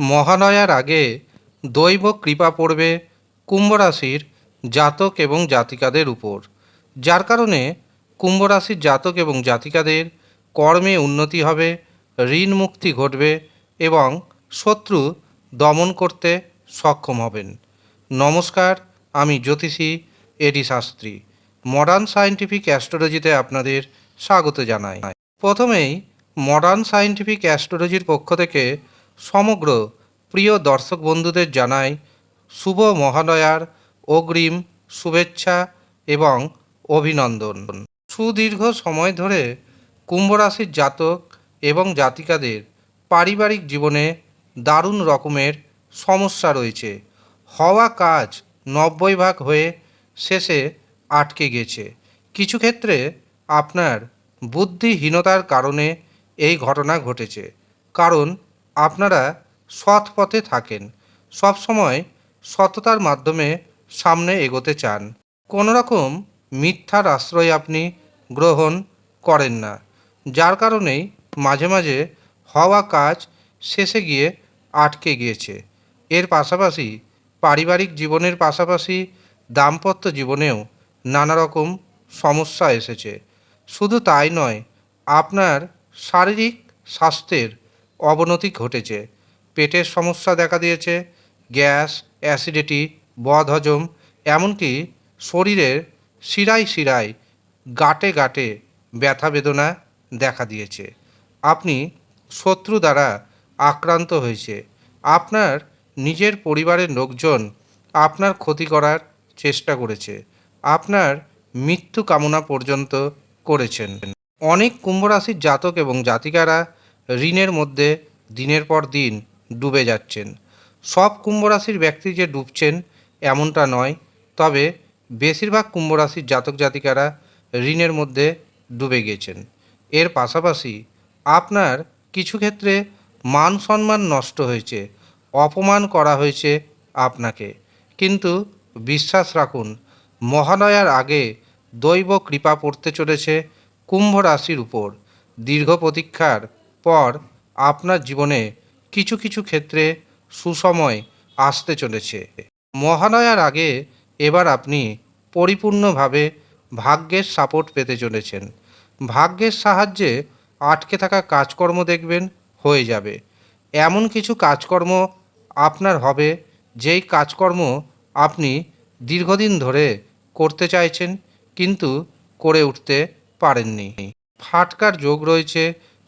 মহালয়ার আগে দৈব কৃপা পড়বে কুম্ভ রাশির জাতক এবং জাতিকাদের উপর। যার কারণে কুম্ভ রাশির জাতক এবং জাতিকাদের কর্মে উন্নতি হবে, ঋণ মুক্তি ঘটবে এবং শত্রু দমন করতে সক্ষম হবেন। নমস্কার, আমি জ্যোতিষী এডি শাস্ত্রী। মডার্ন সায়েন্টিফিক অ্যাস্ট্রোলজিতে আপনাদের স্বাগত জানাই। প্রথমেই মডার্ন সায়েন্টিফিক অ্যাস্ট্রোলজির পক্ষ থেকে সমগ্র প্রিয় দর্শক বন্ধুদের জানাই শুভ মহালয়ার অগ্রিম শুভেচ্ছা এবং অভিনন্দন। সুদীর্ঘ সময় ধরে কুম্ভরাশির জাতক এবং জাতিকাদের পারিবারিক জীবনে দারুণ রকমের সমস্যা রয়েছে। হওয়া কাজ নব্বই ভাগ হয়ে শেষে আটকে গেছে। কিছু ক্ষেত্রে আপনার বুদ্ধিহীনতার কারণে এই ঘটনা ঘটেছে। কারণ আপনারা সৎ পথে থাকেন। সবসময় সততার মাধ্যমে সামনে এগোতে চান। কোনো রকম মিথ্যার আশ্রয় আপনি গ্রহণ করেন না। যার কারণেই মাঝে মাঝে হওয়া কাজ শেষে গিয়ে আটকে গিয়েছে। এর পাশাপাশি পারিবারিক জীবনের পাশাপাশি দাম্পত্য জীবনেও নানা রকম সমস্যা এসেছে। শুধু তাই নয়, আপনার শারীরিক স্বাস্থ্যের অবনতি ঘটেছে। পেটের সমস্যা দেখা দিয়েছে, গ্যাস, অ্যাসিডিটি, বদহজম, এমনকি শরীরের শিরায় শিরায়, গাটে গাটে ব্যথা বেদনা দেখা দিয়েছে। আপনি শত্রু দ্বারা আক্রান্ত হয়েছে। আপনার নিজের পরিবারের লোকজন আপনার ক্ষতি করার চেষ্টা করেছে। আপনার মৃত্যু কামনা পর্যন্ত করেছেন। অনেক কুম্ভ রাশির জাতক এবং জাতিকারা ঋণের মধ্যে দিনের পর দিন ডুবে যাচ্ছেন। সব কুম্ভ রাশির ব্যক্তি যে ডুবছেন এমনটা নয়, তবে বেশিরভাগ কুম্ভ রাশির জাতক জাতিকারা ঋণের মধ্যে ডুবে গেছেন। এর পাশাপাশি আপনার কিছু ক্ষেত্রে মান সম্মান নষ্ট হয়েছে, অপমান করা হয়েছে আপনাকে। কিন্তু বিশ্বাস রাখুন, মহালয়ার আগে দৈব কৃপা পড়তে চলেছে কুম্ভ রাশির উপর। দীর্ঘ প্রতীক্ষার পর আপনার জীবনে কিছু কিছু ক্ষেত্রে সুসময় আসতে চলেছে। মহানয়ার আগে এবার আপনি পরিপূর্ণভাবে ভাগ্যের সাপোর্ট পেতে চলেছেন। ভাগ্যের সাহায্যে আটকে থাকা কাজকর্ম দেখবেন, হয়ে যাবে। এমন কিছু কাজকর্ম আপনার হবে, যেই কাজকর্ম আপনি দীর্ঘদিন ধরে করতে চাইছেন, কিন্তু করে উঠতে পারেননি। ফাটকার যোগ রয়েছে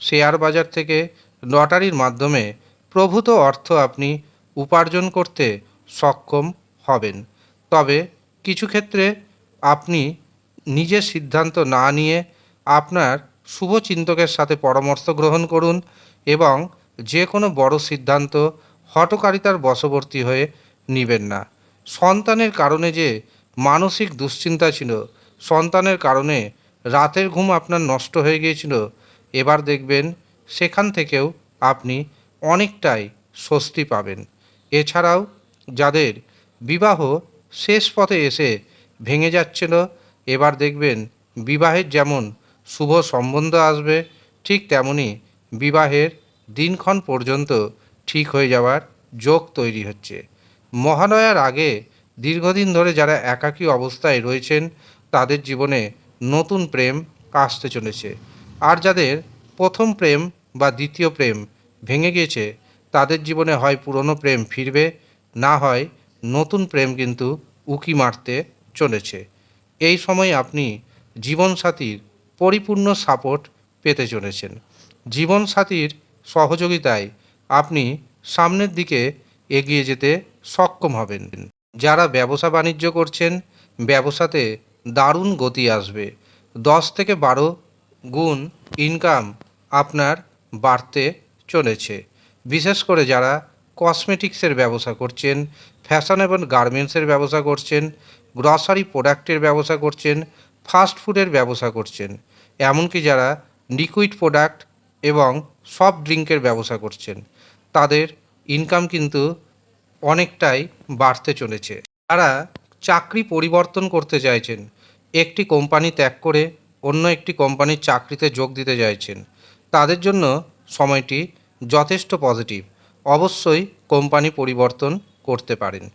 শেয়ার বাজার থেকে লটারির মাধ্যমে প্রভূত অর্থ আপনি উপার্জন করতে সক্ষম হবেন। তবে কিছু ক্ষেত্রে আপনি নিজের সিদ্ধান্ত না নিয়ে আপনার শুভচিন্তকের সাথে পরামর্শ গ্রহণ করুন এবং যে কোনো বড় সিদ্ধান্ত হটকারিতার বশবর্তী হয়ে নেবেন না। সন্তানের কারণে যে মানসিক দুশ্চিন্তা ছিল, সন্তানের কারণে রাতের ঘুম আপনার নষ্ট হয়ে গিয়েছিল এবার দেখবেন সেখান থেকেও আপনি অনেকটাই স্বস্তি পাবেন। এছাড়াও যাদের বিবাহ শেষ পথে এসে ভেঙে যাচ্ছিল, এবার দেখবেন বিবাহের যেমন শুভ সম্বন্ধ আসবে, ঠিক তেমনি বিবাহের দিনক্ষণ পর্যন্ত ঠিক হয়ে যাওয়ার যোগ তৈরি হচ্ছে। মহালয়ার আগে দীর্ঘদিন ধরে যারা একাকী অবস্থায় রয়েছেন, তাদের জীবনে নতুন প্রেম আসতে চলেছে। আর যাদের প্রথম প্রেম বা দ্বিতীয় প্রেম ভেঙে গিয়েছে, তাদের জীবনে হয় পুরনো প্রেম ফিরবে, না হয় নতুন প্রেম কিন্তু উকি মারতে চলেছে। এই সময় আপনি জীবনসাথীর পরিপূর্ণ সাপোর্ট পেতে চলেছেন। জীবনসাথীর সহযোগিতায় আপনি সামনের দিকে এগিয়ে যেতে সক্ষম হবেন। যারা ব্যবসা বাণিজ্য করছেন, ব্যবসাতে দারুণ গতি আসবে। দশ থেকে বারো গুণ ইনকাম আপনার বাড়তে চলেছে। বিশেষ করে যারা কসমেটিক্সের ব্যবসা করছেন ফ্যাশনেবল গার্মেন্টসের ব্যবসা করছেন গ্রসারি প্রোডাক্টের ব্যবসা করছেন ফাস্ট ফুডের ব্যবসা করছেন, এমনকি যারা লিকুইড প্রোডাক্ট এবং সফট ড্রিঙ্কের ব্যবসা করছেন, তাদের ইনকাম কিন্তু অনেকটাই বাড়তে চলেছে। তারা চাকরি পরিবর্তন করতে চাইছেন, একটি কোম্পানি ত্যাগ করে অন্য একটি কোম্পানির চাকরিতে যোগ দিতে চাইছেন। তাদের জন্য সময়টি যথেষ্ট পজিটিভ। অবশ্যই কোম্পানি পরিবর্তন করতে পারেন।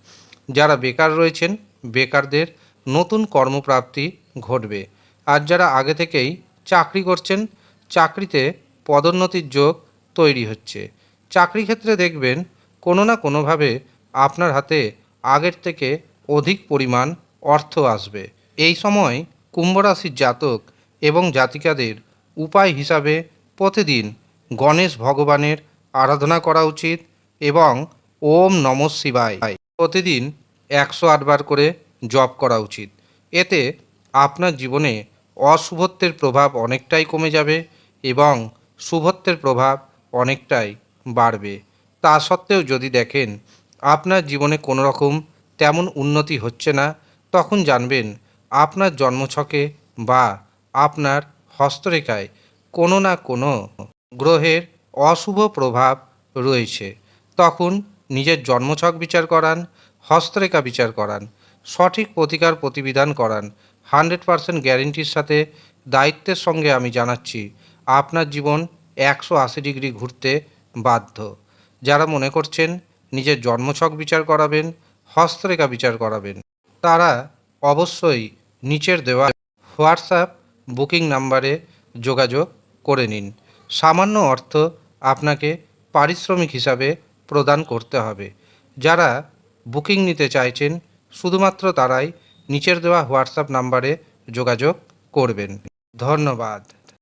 যারা বেকার রয়েছেন, বেকারদের নতুন কর্মপ্রাপ্তি ঘটবে। আর যারা আগে থেকেই চাকরি করছেন, চাকরিতে পদোন্নতির যোগ তৈরি হচ্ছে। চাকরি ক্ষেত্রে দেখবেন, কোনো না কোনোভাবে আপনার হাতে আগের থেকে অধিক পরিমাণ অর্থ আসবে। এই সময় কুম্ভ রাশির জাতক এবং জাতিকাদের উপায় হিসাবে প্রতিদিন গণেশ ভগবানের আরাধনা করা উচিত এবং ওম নম শিবায়। প্রতিদিন একশো আটবার করে জপ করা উচিত। এতে আপনার জীবনে অশুভত্বের প্রভাব অনেকটাই কমে যাবে এবং শুভত্বের প্রভাব অনেকটাই বাড়বে। তা সত্ত্বেও যদি দেখেন আপনার জীবনে কোনো রকম তেমন উন্নতি হচ্ছে না, তখন জানবেন আপনার জন্মছকে বা আপনার হস্তরেখায় কোনো না কোনো গ্রহের অশুভ প্রভাব রয়েছে। তখন নিজের জন্মছক বিচার করান, হস্তরেখা বিচার করান, সঠিক প্রতিকার প্রতিবিধান করান। হান্ড্রেড পারসেন্ট গ্যারেন্টির সাথে দায়িত্বের সঙ্গে আমি জানাচ্ছি, আপনার জীবন একশো আশি ডিগ্রি ঘুরতে বাধ্য। যারা মনে করছেন নিজের জন্মছক বিচার করাবেন, হস্তরেখা বিচার করাবেন, তারা অবশ্যই নিচের দেওয়া হোয়াটসঅ্যাপ বুকিং নাম্বারে যোগাযোগ করে নিন। সামান্য অর্থ আপনাকে পারিশ্রমিক হিসাবে প্রদান করতে হবে। যারা বুকিং নিতে চাইছেন, শুধুমাত্র তারাই নিচের দেওয়া হোয়াটসঅ্যাপ নাম্বারে যোগাযোগ করবেন। ধন্যবাদ।